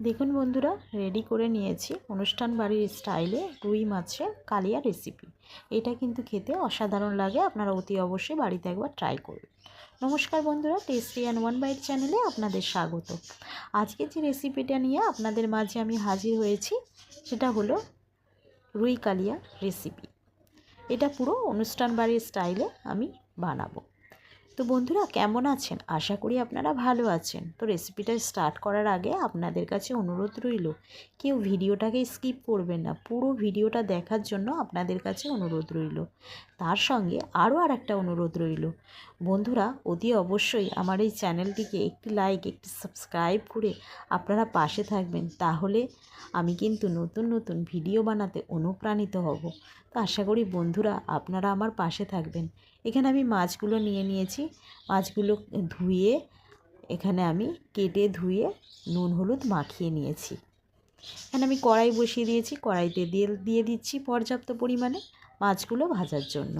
দেখুন বন্ধুরা রেডি করে নিয়েছি। অনুষ্ঠান বাড়ির স্টাইলে রুই মাছের কালিয়া রেসিপি এটা কিন্তু খেতে অসাধারণ লাগে, আপনারা অতি অবশ্যই বাড়িতে একবার ট্রাই করুন নমস্কার বন্ধুরা টেস্টি অ্যান্ড ওয়ান বাইট চ্যানেলে আপনাদের স্বাগত। আজকে যে রেসিপিটা নিয়ে আপনাদের মাঝে আমি হাজির হয়েছি, সেটা হলো রুই কালিয়া রেসিপি এটা পুরো অনুষ্ঠান বাড়ির স্টাইলে আমি বানাবো। তো বন্ধুরা, কেমন আছেন? আশা করি আপনারা ভালো আছেন। তো রেসিপিটা স্টার্ট করার আগে আপনাদের কাছে অনুরোধ রইল, কেউ ভিডিওটাকে স্কিপ করবেন না। পুরো ভিডিওটা দেখার জন্য আপনাদের কাছে অনুরোধ রইল। তার সঙ্গে আরও আর একটা অনুরোধ রইল। বন্ধুরা, অতি অবশ্যই আমার এই চ্যানেলটিকে একটি লাইক একটি সাবস্ক্রাইব করে আপনারা পাশে থাকবেন। তাহলে আমি কিন্তু নতুন নতুন ভিডিও বানাতে অনুপ্রাণিত হব। তো আশা করি বন্ধুরা, আপনারা আমার পাশে থাকবেন। এখানে আমি মাছগুলো নিয়ে নিয়েছি। মাছগুলো ধুয়ে এখানে আমি কেটে ধুয়ে নুন, হলুদ মাখিয়ে নিয়েছি। এখানে আমি কড়াই বসিয়ে দিয়েছি। কড়াইতে তেল দিয়ে দিচ্ছি পর্যাপ্ত পরিমাণে মাছগুলো ভাজার জন্য।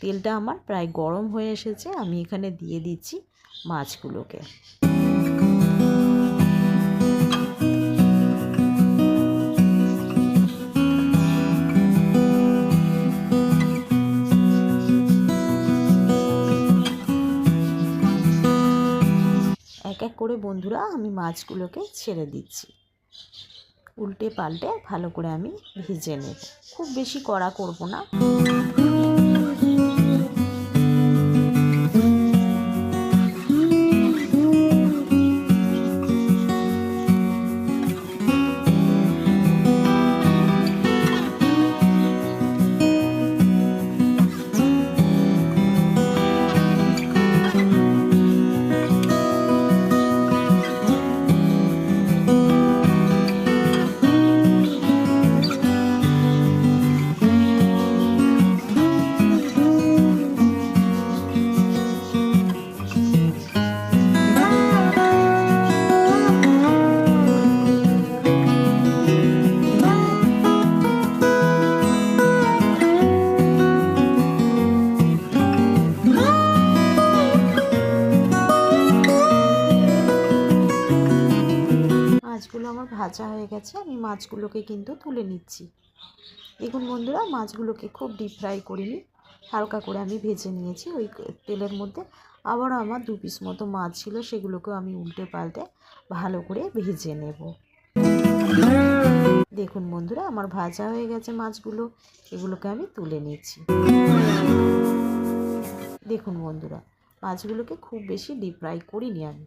তেলটা আমার প্রায় গরম হয়ে এসেছে। আমি এখানে দিয়ে দিচ্ছি মাছগুলোকে। বন্ধুরা, আমি মাছগুলোকে ছেড়ে দিচ্ছি। উল্টে পাল্টে ভালো করে আমি ভেজে নেব। খুব বেশি কড়া করব না। ভাজা হয়ে গেছে, আমি মাছগুলোকে কিন্তু তুলে নিচ্ছি। দেখুন বন্ধুরা, মাছগুলোকে খুব ডিপ ফ্রাই করিনি, হালকা করে আমি ভেজে নিয়েছি। ওই তেলের মধ্যে আবারও আমার দু পিস মতো মাছ ছিল, সেগুলোকেও আমি উল্টে পাল্টে ভালো করে ভেজে নেব। দেখুন বন্ধুরা, আমার ভাজা হয়ে গেছে মাছগুলো, এগুলোকে আমি তুলে নিচ্ছি। দেখুন বন্ধুরা, মাছগুলোকে খুব বেশি ডিপ ফ্রাই করিনি আমি।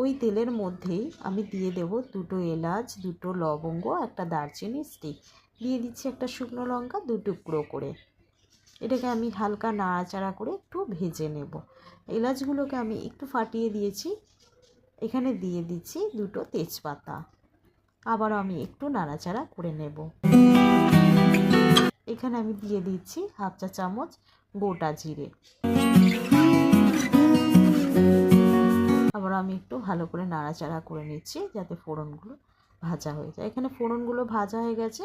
ওই তেলের মধ্যেই আমি দিয়ে দেব দুটো এলাচ, দুটো লবঙ্গ, একটা দারচিনি স্টিক দিয়ে দিচ্ছি একটা শুকনো লঙ্কা, দু টুকরো করে। এটাকে আমি হালকা নাড়াচাড়া করে একটু ভেজে নেব। এলাচগুলোকে আমি একটু ফাটিয়ে দিয়েছি। এখানে দিয়ে দিচ্ছি দুটো তেজপাতা। আবার আমি একটু নাড়াচাড়া করে নেব। এখানে আমি দিয়ে দিচ্ছি হাফ চা চামচ গোটা জিরে। আবার আমি একটু ভালো করে নাড়াচাড়া করে নিচ্ছি যাতে ফোড়নগুলো ভাজা হয়ে যায়। এখানে ফোড়নগুলো ভাজা হয়ে গেছে।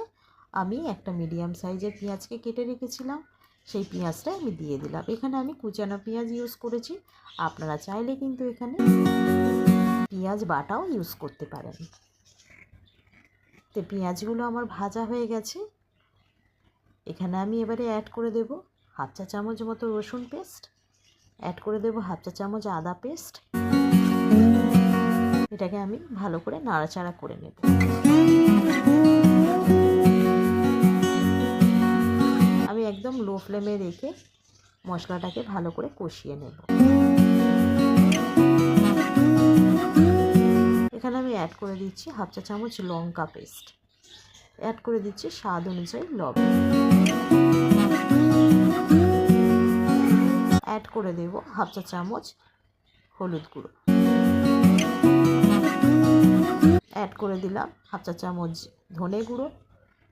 আমি একটা মিডিয়াম সাইজের পেঁয়াজকে কেটে রেখেছিলাম। সেই পেঁয়াজটা আমি দিয়ে দিলাম। এখানে আমি কুচানো পেঁয়াজ ইউজ করেছি। আপনারা চাইলে কিন্তু এখানে পেঁয়াজ বাটাও ইউজ করতে পারেন। তো পেঁয়াজগুলো আমার ভাজা হয়ে গেছে। এখানে আমি এবারে অ্যাড করে দেব হাফ চা চামচ মতো রসুন পেস্ট অ্যাড করে দেব হাফ চা চামচ আদা পেস্ট এটাকে আমি ভালো করে নাড়াচাড়া করে নেব। আমি একদম লো ফ্লেমে রেখে মশলাটাকে ভালো করে কষিয়ে নেব। এখানে আমি অ্যাড করে দিচ্ছি হাফ চা চামচ লঙ্কা পেস্ট অ্যাড করে দিচ্ছি স্বাদ অনুযায়ী লবণ। অ্যাড করে দেব হাফ চা চামচ হলুদ গুঁড়ো। অ্যাড করে দিলাম হাফ চা চামচ ধনে গুঁড়ো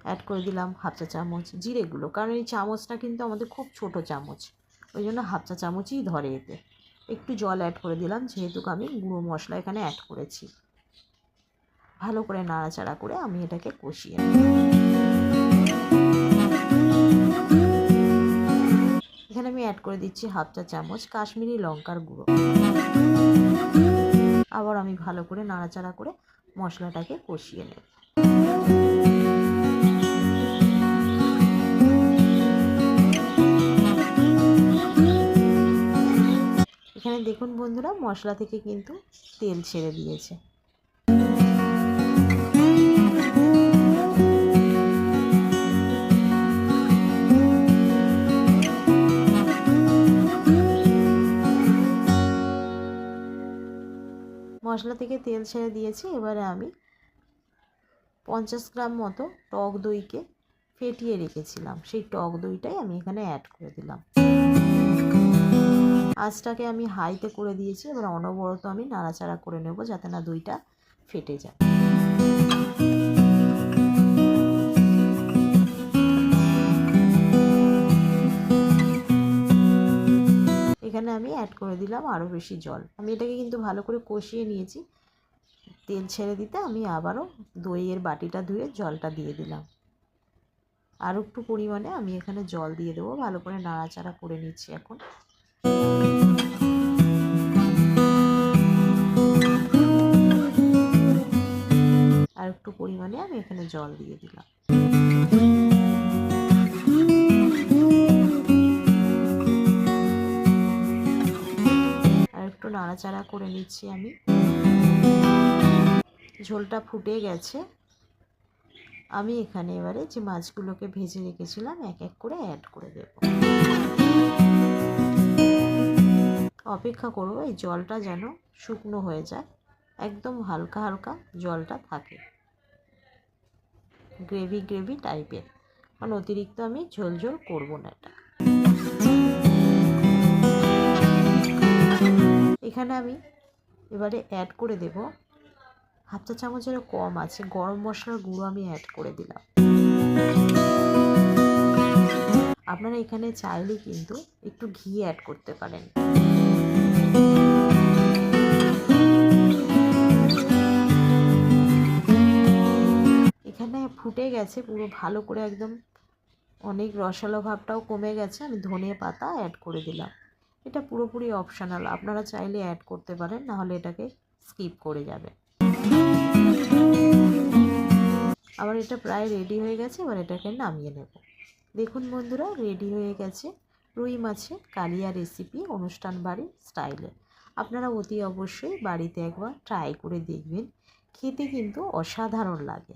অ্যাড করে দিলাম হাফ চা চামচ জিরে গুঁড়ো। কারণ এই চামচটা কিন্তু আমাদের খুব ছোট চামচ, ওই জন্য হাফ চা চামচই ধরে এতে। একটু জল অ্যাড করে দিলাম, যেহেতু আমি গুঁড়ো মশলা এখানে অ্যাড করেছি। ভালো করে নাড়াচাড়া করে আমি এটাকে কষিয়ে এখানে আমি অ্যাড করে দিচ্ছি হাফ চা চামচ কাশ্মীরি লঙ্কার গুঁড়ো। আবার আমি ভালো করে নাড়াচাড়া করে মশলাটাকে কষিয়ে নেব। এখানে দেখুন বন্ধুরা, মশলা থেকে কিন্তু তেল ছেড়ে দিয়েছে। মশলা থেকে তেল ছেড়ে দিয়েছি, এবারে আমি পঞ্চাশ গ্রাম মতো টক দইকে ফেটিয়ে রেখেছিলাম। সেই টক দইটাই আমি এখানে অ্যাড করে দিলাম। আঁচটাকে আমি হাইতে করে দিয়েছি, এবার অনবরত আমি নাড়াচাড়া করে নেব যাতে না দইটা ফেটে যায়। অ্যাড করে দিলাম আরও বেশি জল। আমি এটাকে কিন্তু ভালো করে কষিয়ে নিয়েছি। তেল ছেড়ে দিতে আমি আবারও দইয়ের বাটিটা ধুয়ে জলটা দিয়ে দিলাম। আর একটু পরিমাণে আমি এখানে জল দিয়ে দেবো। ভালো করে নাড়াচাড়া করে নিচ্ছি এখন। আর একটু পরিমাণে আমি এখানে জল দিয়ে দিলাম। নাড়াচাড়া করে নিচ্ছি আমি। ঝোলটা ফুটে গেছে। আমি এখানে এবারে যে মাছগুলোকে ভেজে রেখেছিলাম, এক এক করে অ্যাড করে দেব। অপেক্ষা করব এই জলটা যেন শুকনো হয়ে যায়। একদম হালকা হালকা জলটা থাকে। গ্রেভি গ্রেভি টাইপের কারণ অতিরিক্ত আমি ঝোল ঝোল করব না এটা। এখানে আমি এবারে অ্যাড করে দেব। হাফ চা চামচেরও কম আছে, গরম মশলার গুঁড়ো আমি অ্যাড করে দিলাম। আপনারা এখানে চাইলে কিন্তু একটু ঘি অ্যাড করতে পারেন। এখানে ফুটে গেছে পুরো ভালো করে একদম, অনেক রসালো ভাবটাও কমে গেছে, আমি ধনে পাতা অ্যাড করে দিলাম। এটা পুরোপুরি অপশানাল আপনারা চাইলে অ্যাড করতে পারেন, নাহলে এটাকে স্কিপ করে যাবে আবার এটা প্রায় রেডি হয়ে গেছে, এবার এটাকে নামিয়ে নেব। দেখুন বন্ধুরা রেডি হয়ে গেছে। রুই মাছের কালিয়া রেসিপি অনুষ্ঠান বাড়ি স্টাইলে আপনারা অতি অবশ্যই বাড়িতে একবার ট্রাই করে দেখবেন। খেতে কিন্তু অসাধারণ লাগে।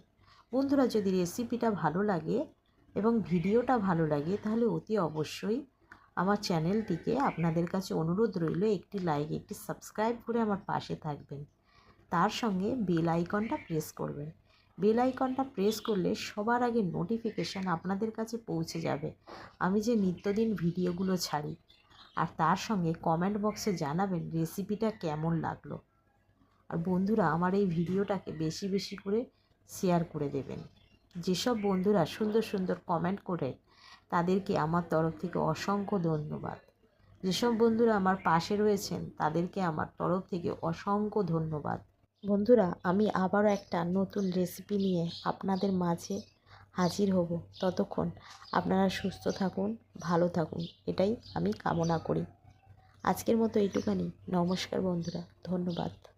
বন্ধুরা, যদি রেসিপিটা ভালো লাগে এবং ভিডিওটা ভালো লাগে, তাহলে অতি অবশ্যই আমার চ্যানেলটিকে আপনাদের কাছে অনুরোধ রইল একটি লাইক একটি সাবস্ক্রাইব করে আমার পাশে থাকবেন। তার সঙ্গে বেল আইকনটা প্রেস করবেন। বেল আইকনটা প্রেস করলে সবার আগে নোটিফিকেশান আপনাদের কাছে পৌঁছে যাবে। আমি যে নিত্যদিন ভিডিওগুলো ছাড়ি। আর তার সঙ্গে কমেন্ট বক্সে জানাবেন রেসিপিটা কেমন লাগল। আর বন্ধুরা, আমার এই ভিডিওটাকে বেশি বেশি করে শেয়ার করে দেবেন। যেসব বন্ধুরা সুন্দর সুন্দর কমেন্ট করে তাদেরকে আমার তরফ থেকে অসংখ্য ধন্যবাদ। যেসব বন্ধুরা আমার পাশে রয়েছেন, তাদেরকে আমার তরফ থেকে অসংখ্য ধন্যবাদ। বন্ধুরা, আমি আবারও একটা নতুন রেসিপি নিয়ে আপনাদের মাঝে হাজির হব। ততক্ষণ আপনারা সুস্থ থাকুন, ভালো থাকুন, এটাই আমি কামনা করি। আজকের মতো এইটুখানি। নমস্কার বন্ধুরা, ধন্যবাদ।